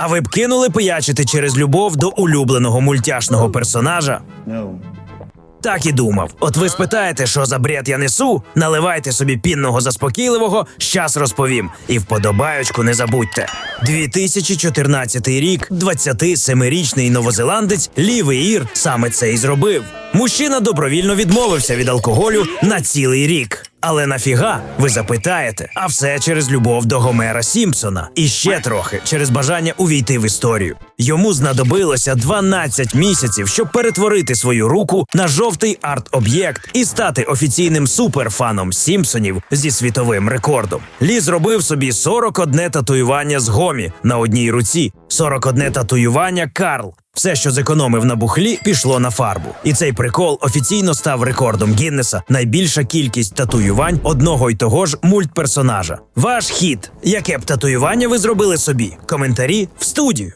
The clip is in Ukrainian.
А ви б кинули пиячити через любов до улюбленого мультяшного персонажа? Так і думав. От ви спитаєте, що за бред я несу, наливайте собі пінного заспокійливого, щас розповім. І вподобаючку не забудьте. 2014 рік, 27-річний новозеландець Лівий Ір саме це і зробив. Мужчина добровільно відмовився від алкоголю на цілий рік. Але нафіга, ви запитаєте, а все через любов до Гомера Сімпсона. І ще трохи через бажання увійти в історію. Йому знадобилося 12 місяців, щоб перетворити свою руку на жовтий арт-об'єкт і стати офіційним суперфаном Сімпсонів зі світовим рекордом. Лі зробив собі 41 татуювання з гомі на одній руці, 41 татуювання Карл. Все, що зекономив на бухлі, пішло на фарбу. І цей прикол офіційно став рекордом Гіннеса. Найбільша кількість татуювань одного й того ж мультперсонажа. Ваш хід. Яке б татуювання ви зробили собі? Коментарі в студію.